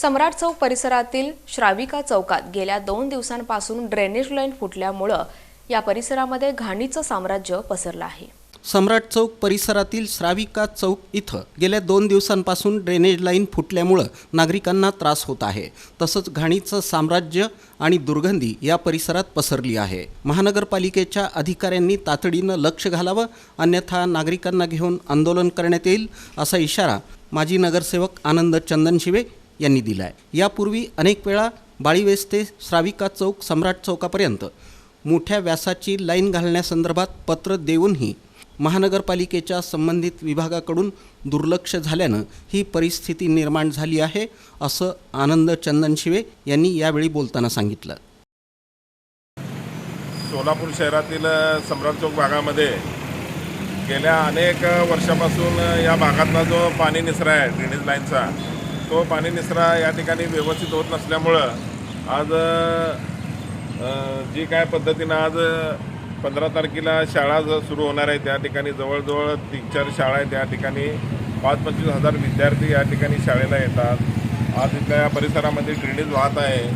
सम्राट चौक परिसरातील श्राविका चौकात गेल्या दोन दिवसांपासून ड्रेनेज लाईन फुटल्यामुळं या परिसरामध्ये घाणीचं साम्राज्य पसरलं आहे. सम्राट चौक परिसरातील श्राविका चौक इथं गेल्या दोन दिवसांपासून ड्रेनेज लाईन फुटल्यामुळं नागरिकांना त्रास होत आहे. तसंच घाणीचं साम्राज्य आणि दुर्गंधी या परिसरात पसरली आहे. महानगरपालिकेच्या अधिकाऱ्यांनी तातडीनं लक्ष घालावं अन्यथा नागरिकांना घेऊन आंदोलन करण्यात येईल असा इशारा माजी नगरसेवक आनंद चंदनशिवे यांनी दिला आहे यापूर्वी अनेक वेळा बाळीवेस ते श्राविका चौक सम्राट चौकापर्यंत मोठ्या व्यासाची लाईन घालण्यासंदर्भात पत्र देऊनही महानगरपालिकेच्या संबंधित विभागाकडून दुर्लक्ष झाल्यानं ही परिस्थिती निर्माण झाली आहे असं आनंद चंदनशिवे यांनी यावेळी बोलताना सांगितलं. सोलापूर शहरातील सम्राट चौक भागामध्ये गेल्या अनेक वर्षापासून या भागातला जो पाणी निसरा आहे ड्रेनेज लाईनचा तो पाणी निचरा या ठिकाणी व्यवस्थित होत नसल्यामुळं आज जी काय पद्धतीनं आज पंधरा तारखेला शाळा ज सुरू होणार आहे त्या ठिकाणी जवळजवळ तीन चार शाळा आहेत त्या ठिकाणी. पाच पंचवीस हजार विद्यार्थी या ठिकाणी शाळेला येतात. आज इथल्या या परिसरामध्ये ड्रेनेज वाहत आहे.